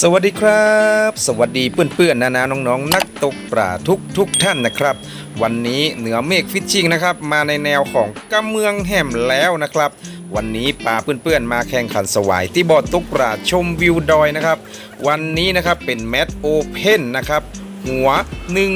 สวัสดีครับ สวัสดีเพื่อนๆนานาน้องๆ นักตกปลาทุกทุกๆท่านนะครับ วันนี้เหนือเมฆฟิชชิงนะครับ มาในแนวของกำเมืองแห่มแล้วนะครับ วันนี้ปลาเพื่อนๆมาแข่งขันสวายที่บ่อตกปลาชมวิวดอยนะครับ วันนี้นะครับเป็นแมตช์โอเพนนะครับ หัว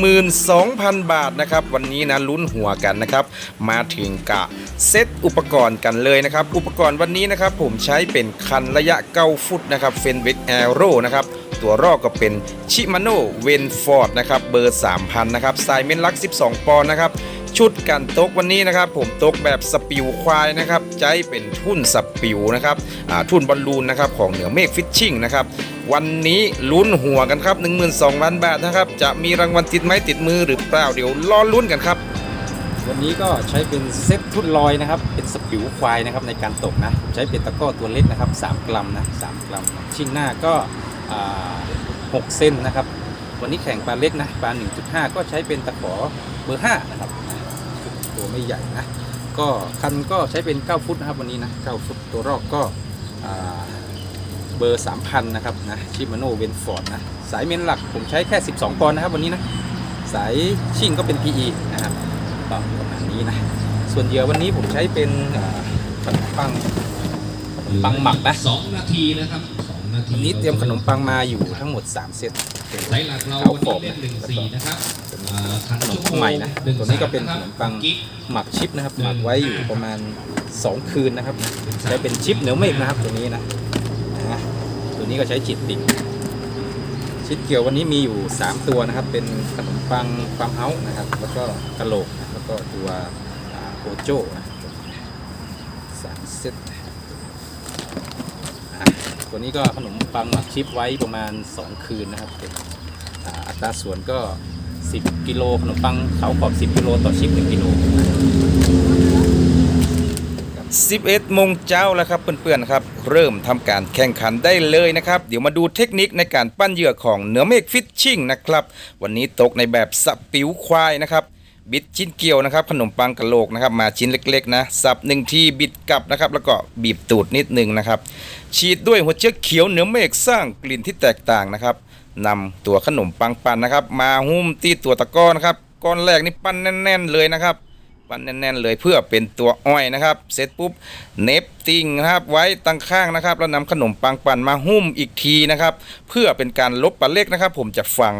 12,000 บาทนะครับ วันนี้นะลุ้นหัวกันนะครับ มาถึงกะเซตอุปกรณ์กันเลยนะครับ อุปกรณ์วันนี้นะครับ ผมใช้เป็นคันระยะ 9 ฟุตนะครับเฟนเวกแอโร่นะครับตัวรอกก็เป็นชิมาโนเวนฟอร์ดนะครับเบอร์ 3,000 นะครับไซเมนลัก 12 ปอนด์นะครับ ชุดกันตกวันนี้นะครับ ผมตกแบบสปิวควายนะครับใช้เป็นทุ่นสปิวนะครับทุ่นบอลลูนนะครับของเหนือเมฆฟิชชิ่งนะครับวันนี้ลุ้นหัวกันครับ 12,000บาทนะครับ จะมีรางวัลติดไม้ติดมือหรือเปล่าเดี๋ยวรอลุ้นกันครับ วันนี้ก็ใช้เป็นเซ็ตทุ่นลอยนะครับ เป็นสปิวควายนะครับในการตกนะผมใช้เป็นตะก้อตัวเล็กนะครับ 3 กรัมนะ3กรัม ชิ่งหน้าก็6เส้นนะครับ วันนี้แข่งปลาเล็กนะปลา1.5 ก็ใช้เป็นตะขอเบอร์5นะครับ ตัวไม่ใหญ่นะ ก็คันก็ใช้เป็น 9 ฟุตนะครับวันนี้นะ 9 ฟุตตัวรอกก็อ่าเบอร์ 3,000 นะครับนะชิมาโนเวนฟอร์ดนะ สายเมนหลักผมใช้แค่ 12ปอนด์นะครับวันนี้นะ สายชิ่งก็เป็น PE นะครับก็ประมาณนี้นะ ส่วนเหยื่อวันนี้ผมใช้เป็นเอ่อขนมปังปังหมักนะสองนาทีนะครับสองนาทีวันนี้เตรียมขนมปังมาอยู่ทั้งหมด 3 เซตเป็นไซส์หลักเราข้าววันขอนี้บเล่นนะหนึ่งสี่นะครับอ่า ขนมชั่วโงใหม่นะตัวนี้ก็เป็นขนมปังหมักชิปนะครับ หมักไว้อยู่ประมาณ 2 คืนนะครับใช้เป็นชิปเหนียวเมฆนะครับตัวนี้นะตัวนี้ก็ใช้จิตติชิดเกี่ยววันนี้มีอยู่ 3 ตัวนะครับ เป็นขนมปังฟาร์มเฮาส์นะครับ แล้วก็กะโหลกแล้วก็ตัวโอโจ้นะสามเซตตัวนี้ก็ขนมปังหมักชิปไว้ประมาณ 2 คืนนะครับเป็นอัตราส่วนก็ 10 กิโลขนมปังเขาขอบ 10 กิโลต่อชิป1กิโล11โมงเจ้าแล้วครับเพื่อนๆครับ เริ่มทำการแข่งขันได้เลยนะครับ เดี๋ยวมาดูเทคนิคในการปั้นเหยื่อของเหนือเมฆฟิชชิ่งนะครับ วันนี้ตกในแบบสปิวควายนะครับบิดชิ้นเกี่ยวนะครับ ขนมปังกะโหลกนะครับ มาชิ้นเล็กๆนะสับหนึ่งทีบิดกลับนะครับ แล้วก็บีบตูดนิดนึงนะครับ ฉีดด้วยหัวเชื้อเขียวเหนือเมฆสร้างกลิ่นที่แตกต่างนะครับ นำตัวขนมปังปั้นนะครับ มาหุ้มที่ตัวตะก้อนะครับก้อนแรกนี่ปั้นแน่น ๆ เลยนะครับปั้นแน่น ๆ เลยเพื่อเป็นตัวอ้อยนะครับ เสร็จปุ๊บเนบติงนะครับไว้ตั้งข้างนะครับ แล้วนำขนมปังปั่นมาหุ้มอีกทีนะครับ เพื่อเป็นการลบปลาเล็กนะครับ ผมจะฝัง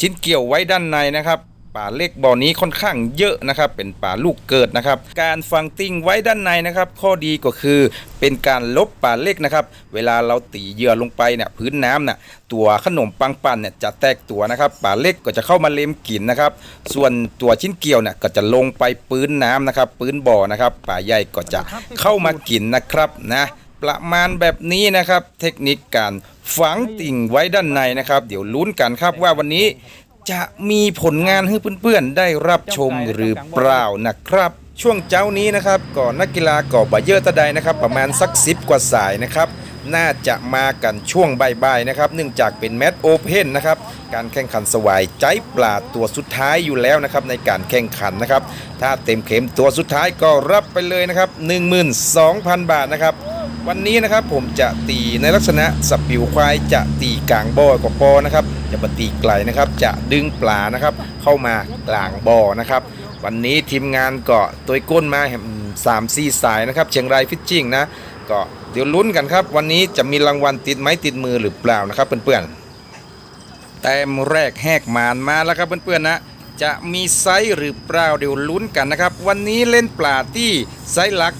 ชิ้นเกี่ยวไว้ด้านในนะครับ ปลาเล็กบ่อนี้ค่อนข้างเยอะนะครับ เป็นปลาลูกเกิดนะครับ การฝังติ้งไว้ด้านในนะครับ ข้อดีก็คือเป็นการลบปลาเล็กนะครับ เวลาเราตีเหยื่อลงไปเนี่ยพื้นน้ำน่ะตัวขนมปังปั่นเนี่ยจะแตกตัวนะครับปลาเล็กก็จะเข้ามาเล็มกินนะครับ ส่วนตัวชิ้นเกี่ยวเนี่ยก็จะลงไปปื้นน้ำนะครับ ปื้นบ่อนะครับปลาใหญ่ก็จะเข้ามากินนะครับนะประมาณแบบนี้นะครับ เทคนิคการฝังติ่งไว้ด้านในนะครับ เดี๋ยวลุ้นกันครับว่าวันนี้ จะมีผลงานให้เพื่อนๆได้รับชมหรือเปล่านะครับ ช่วงเจ้านี้นะครับก่อนนักกีฬาก่อบาเยอร์ตะไดนะครับ ประมาณสักสิบกว่าสายนะครับ น่าจะมากันช่วงบ่ายๆนะครับ เนื่องจากเป็นแมตช์โอเพนนะครับ การแข่งขันสวายใจปลาตัวสุดท้ายอยู่แล้วนะครับ ในการแข่งขันนะครับ ถ้าเต็มเข็มตัวสุดท้ายก็รับไปเลยนะครับ 12,000 บาทนะครับวันนี้นะครับผมจะตีในลักษณะสปิวควายจะตีกลางบ่อกว่าปอนะครับ จะมาตีไกลนะครับ จะดึงปลานะครับ เข้ามากลางบ่อนะครับ วันนี้ทีมงานเก็ตัวก้นมาสามสี่สายนะครับ เชียงรายฟิชชิ่งนะก็เดี๋ยวลุ้นกันครับ วันนี้จะมีรางวัลติดไม้ติดมือหรือเปล่านะครับเพื่อนๆแต้มแรกแหกมานมาแล้วครับเพื่อนๆนะจะมีไซส์หรือเปล่าเดี๋ยวลุ้นกันนะครับ วันนี้เล่นปลาที่ไซส์หลัก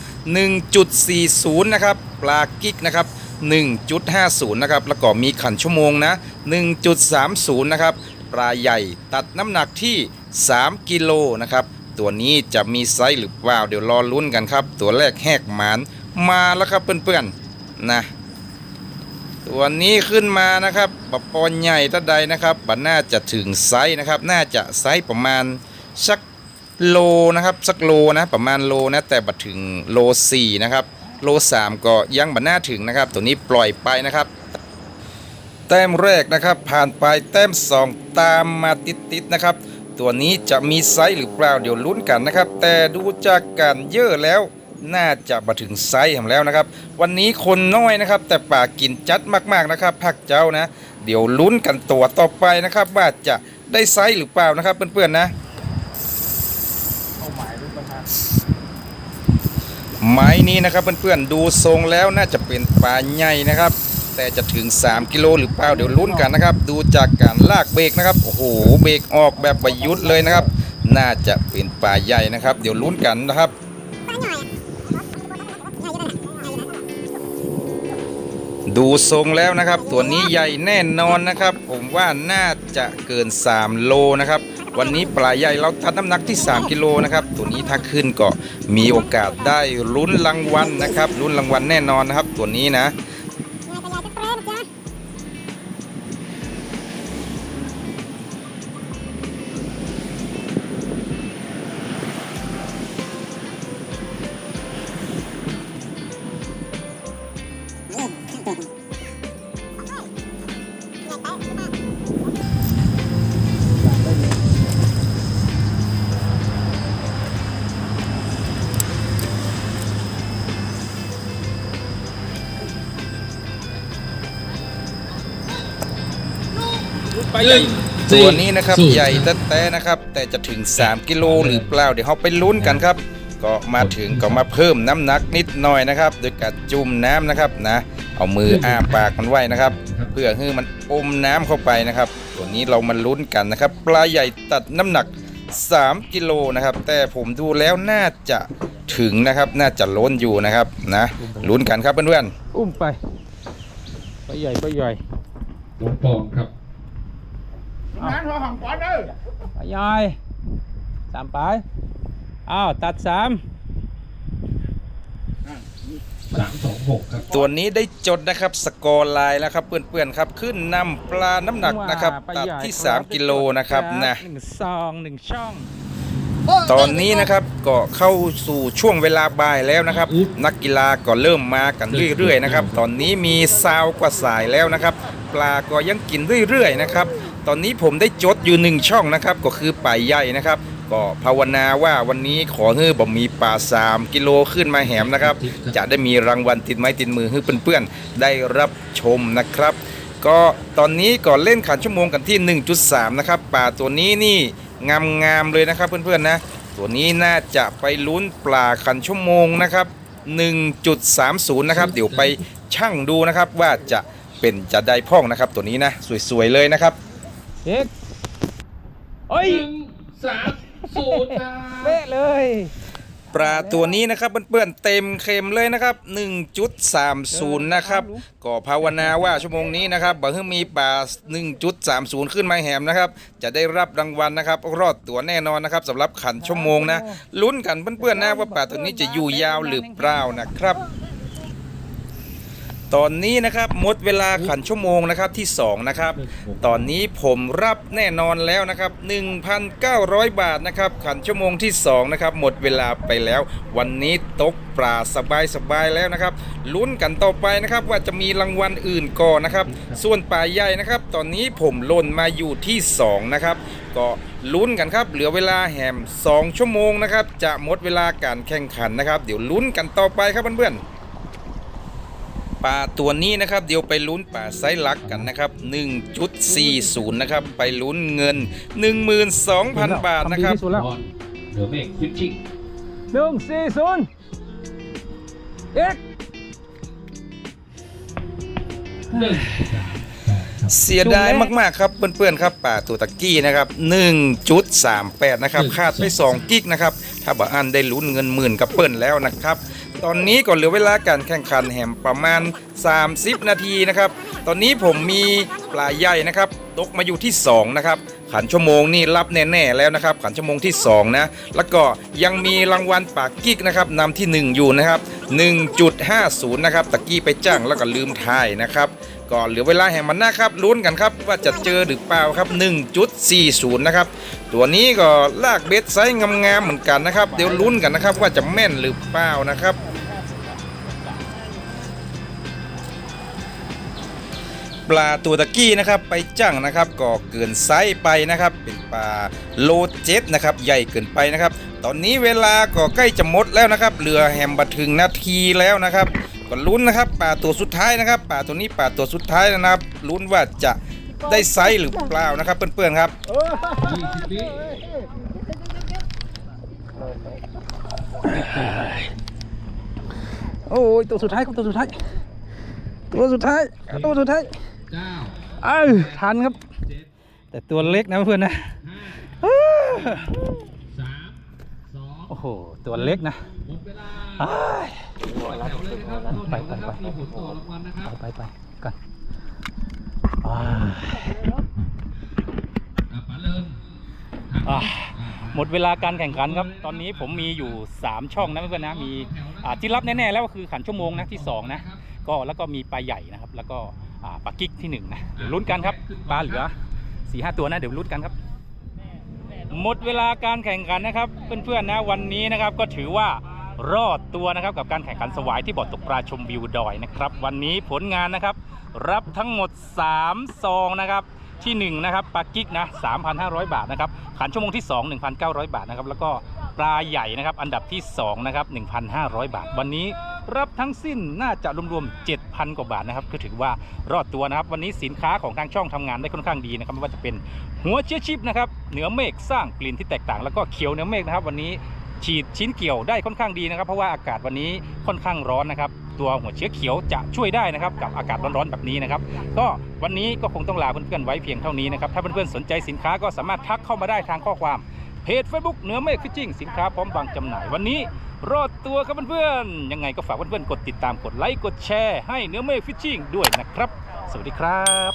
1.40 นะครับ ปลากิ๊กนะครับ 1.50 นะครับ แล้วก็มีขันชั่วโมงนะ 1.30 นะครับ ปลาใหญ่ตัดน้ำหนักที่ 3 กิโลนะครับ ตัวนี้จะมีไซส์หรือเปล่า เดี๋ยวรอลุ้นกันครับ ตัวแรกแหกหมานมาแล้วครับเพื่อนๆ นะตัวนี้ขึ้นมานะครับปะปอนใหญ่ตะใดนะครับบัน่าจะถึงไซส์นะครับ น่าจะไซส์ประมาณสักโลนะครับ สักโลนะ ประมาณโลนะ แต่บัดถึงโลสี่นะครับ โลสามก็ยังบัน่าถึงนะครับ ตัวนี้ปล่อยไปนะครับ แต้มแรกนะครับ ผ่านไปแต้มสองตามมาติดๆนะครับ ตัวนี้จะมีไซส์หรือเปล่าเดี๋ยวลุ้นกันนะครับ แต่ดูจากการเยอะแล้วน่าจะมาถึงไซส์ของแล้วนะครับ วันนี้คนน้อยนะครับ แต่ป่ากินจัดมากๆนะครับพักเจ้านะ เดี๋ยวลุ้นกันตัวต่อไปนะครับ ว่าจะได้ไซส์หรือเปล่านะครับเพื่อนๆนะ ไม้นี้นะครับเพื่อนๆดูทรงแล้วน่าจะเป็นปลาใหญ่นะครับ แต่จะถึง 3 กิโลหรือเปล่าเดี๋ยวลุ้นกันนะครับ ดูจากการลากเบรกนะครับโอ้โหเบรกออกแบบประยุทธ์เลยนะครับ น่าจะเป็นปลาใหญ่นะครับ เดี๋ยวลุ้นกันนะครับดูทรงแล้วนะครับ ตัวนี้ใหญ่แน่นอนนะครับ ผมว่าน่าจะเกิน 3 โลนะครับ วันนี้ปลาใหญ่เราทัดน้ำหนักที่ 3 กิโลนะครับ ตัวนี้ถ้าขึ้นก็มีโอกาสได้ลุ้นรางวัลนะครับลุ้นรางวัลแน่นอนนะครับ ตัวนี้นะ ไปใหญ่ตัวนี้นะครับสู้ใหญ่แต้ๆนะครับ แต่จะถึง 3 กิโลหรือเปล่าเดี๋ยวเราไปลุ้นกันครับ ก็มาถึงก็มาเพิ่มน้ำหนักนิดหน่อยนะครับ โดยการจุ่มน้ำนะครับนะ เอามืออ้าปากมันไว้นะครับ เพื่อให้มันอมน้ำเข้าไปนะครับ ตัวนี้เรามาลุ้นกันนะครับ ปลาใหญ่ตัดน้ำหนัก 3 กิโลนะครับ แต่ผมดูแล้วน่าจะถึงนะครับ น่าจะล้นอยู่นะครับนะลุ้นกันครับเพื่อนๆอุ้มไปไปใหญ่ไปใหญ่หลวงปองครับ ไปใหญ่สามไปอ้าวตัดสามสามสองหกครับตัวนี้ได้จดนะครับสกอร์ไลน์แล้วครับเพื่อนๆครับขึ้นนำปลาน้ำหนักนะครับว่าไปตัดใหญ่ที่ครับ3กิโลนะครับนะหนึ่งซองหนึ่งช่องตอนนี้นะครับก็เข้าสู่ช่วงเวลาบ่ายแล้วนะครับ นักกีฬาก็เริ่มมากันเรื่อยๆนะครับ ตอนนี้มีซาวกว่าสายแล้วนะครับ ปลาก็ยังกินเรื่อยๆนะครับต อนนี้ผมได้จดอยู่หนึ่งช่องนะครับ ก็คือป่าใหญ่นะครับ ก็ภาวนาว่าวันนี้ขอให้บ่มีปลา3กิโลขึ้นมาแหมนะครับ จะได้มีรางวัลติดไม้ติดมือให้เพื่อนๆได้รับชมนะครับ ก็ตอนนี้ก่อนเล่นขันชั่วโมงกันที่ 1.3 นะครับปลาตัวนี้นี่งามๆเลยนะครับเพื่อนๆนะ ตัวนี้น่าจะไปลุ้นปลาขันชั่วโมงนะครับ 1.30 นะครับ เดี๋ยวไปชั่งดูนะครับว่าจะเป็นจะได้พ่องนะครับตัวนี้นะ สวยๆเลยนะครับ เอ็กเอ้ยหนึ่งสามศูนย์ครับเป๊ะเลย ปลาตัวนี้นะครับเพื่อนๆเต็มเค็มเลยนะครับ 1.30 นะครับก็ภาวนาว่าชั่วโมงนี้นะครับบ่ให้มีปลา1.30 ขึ้นมาแหมนะครับ จะได้รับรางวัลนะครับ รอดตัวแน่นอนนะครับสำหรับขันชั่วโมงนะลุ้นกันเพื่อนๆนะว่าปลาตัวนี้จะอยู่ยาวหรือเปล่านะครับ ตอนนี้นะครับหมดเวลาขันชั่วโมงนะครับที่2นะครับตอนนี้ผมรับแน่นอนแล้วนะครับ1,900 บาทนะครับขันชั่วโมงที่2นะครับหมดเวลาไปแล้ว วันนี้ตกปลาสบายสบายๆแล้วนะครับลุ้นกันต่อไปนะครับว่าจะมีรางวัลอื่นก่อนนะครับ ส่วนปลาใหญ่นะครับ ตอนนี้ผมหล่นมาอยู่ที่ 2 นะครับ ก็ลุ้นกันครับ เหลือเวลาแหม2ชั่วโมงนะครับจะหมดเวลาการแข่งขันนะครับ เดี๋ยวลุ้นกันต่อไปครับเพื่อนๆ ปลาตัวนี้นะครับเดี๋ยวไปลุ้นปลาไซส์ลักกันนะครับ1.40นะครับไปลุ้นเงิน 12,000 บาทนะครับทำดีที่สุดแล้วบอลเหนือเมฆฟิชชิ่งหนึ่งสี่ศูนย์เอ็กหนึ่งสามแปดครับเสียดายมากๆครับเพื่อนๆครับป่าตัวตะกี้นะครับ 1.38 นะครับคาดไป 2 กิกนะครับ ถ้าบ่อันได้ลุ้นเงินหมื่นกับเปิ้ลแล้วนะครับ ตอนนี้ก็เหลือเวลาการแข่งขันแหมประมาณ 30 นาทีนะครับ ตอนนี้ผมมีปลาใหญ่นะครับ ตกมาอยู่ที่ 2 นะครับ ขันชั่วโมงนี่รับแน่ๆแล้วนะครับ ขันชั่วโมงที่ 2 นะ แล้วก็ยังมีรางวัลปากกิ๊กนะครับนำที่ 1 อยู่นะครับ 1.50 นะครับ ตะกี้ไปจ้างแล้วก็ลืมทายนะครับก็เหลือเวลาแห่งมันนะครับลุ้นกันครับว่าจะเจอหรือเปล่าครับ 1.40 นะครับ ตัวนี้ก็ลากเบ็ดไซส์งามๆเหมือนกันนะครับ เดี๋ยวลุ้นกันนะครับว่าจะแม่นหรือเปล่านะครับ ปลาตัวตะกี้นะครับไปจั่งนะครับก็เกินไซส์ไปนะครับเป็นปลาโลเจ็ดนะครับใหญ่เกินไปนะครับ ตอนนี้เวลาก็ใกล้จะหมดแล้วนะครับเรือแฮมบัถึงนาทีแล้วนะครับก็ลุ้นนะครับป่าตัวสุดท้ายนะครับป่าตัวนี้ป่าตัวสุดท้ายนะครับลุ้นว่าจะได้ไซส์หรือเปล่านะครับเพื่อนๆครับโอ้ยตัวสุดท้ายครับตัวสุดท้ายตัวสุดท้ายตัวสุดท้าย เก้าเอ้ยทันครับเจ็ดแต่ตัวเล็กนะเพื่อนนะห้าสามสองโอ้โห ตัวเล็กนะหมดเวลาอ้ายต่อแถวเลยนะครับต่อแถวนะครับมีผลต่อรางวัลนะครับไปไปไปกันอ้ายอะป๋าเลินอะอะหมดเวลาการแข่งขันครับ ตอนนี้ผมมีอยู่ 3 ช่องนะเพื่อนๆนะ มีอ่าที่รับแน่ๆแล้วก็คือขันชั่วโมงนะที่ 2 นะ ก็แล้วก็มีปลาใหญ่นะครับ แล้วก็อ่า ปลากิ๊กที่1นะเดี๋ยวลุ้นกันครับปลาเหลือ4ีหตัวนะเดี๋ยวลุ้นกันครับ หมดเวลาการแข่งขันนะครับ เพื่อนๆนะวันนี้นะครับก็ถือว่ารอดตัวนะครับกับการแข่งขันสวายที่บ่อตกปลาชมวิวดอยนะครับวันนี้ผลงานนะครับ รับทั้งหมด 3 ซองนะครับที่ 1 นะครับปลากิ๊กนะ 3,500 บาทนะครับขันชั่วโมงที่ 2 1,900 บาทนะครับแล้วก็ปลาใหญ่นะครับอันดับที่ 2 นะครับ 1,500 บาท วันนี้รับทั้งสิ้นน่าจะรวมๆ 7,000กว่าบาทนะครับก็ถือว่ารอดตัวนะครับ วันนี้สินค้าของทางช่องทำงานได้ค่อนข้างดีนะครับไม่ว่าจะเป็นหัวเชื้อชิปนะครับเหนือเมฆสร้างกลิ่นที่แตกต่างแล้วก็เขียวเหนือเมฆนะครับ วันนี้ฉีดชิ้นเกี่ยวได้ค่อนข้างดีนะครับ เพราะว่าอากาศวันนี้ค่อนข้างร้อนนะครับ ตัวหัวเชื้อเขียวจะช่วยได้นะครับ กับอากาศร้อนๆแบบนี้นะครับ ก็วันนี้ก็คงต้องลาเพื่อนๆไว้เพียงเท่านี้นะครับ ถ้าเพื่อนๆสนใจสินค้าก็สามารถทักเข้ามาได้ทางข้อความเพจ Facebook เหนือเมฆฟิชชิ่งสินค้าพร้อมวางจำหน่ายวันนี้ รอดตัวครับเพื่อนๆ ยังไงก็ฝากเพื่อนๆ กดติดตามกดไลค์กดแชร์ให้เนื้อเมฆฟิชชิ่งด้วยนะครับ สวัสดีครับ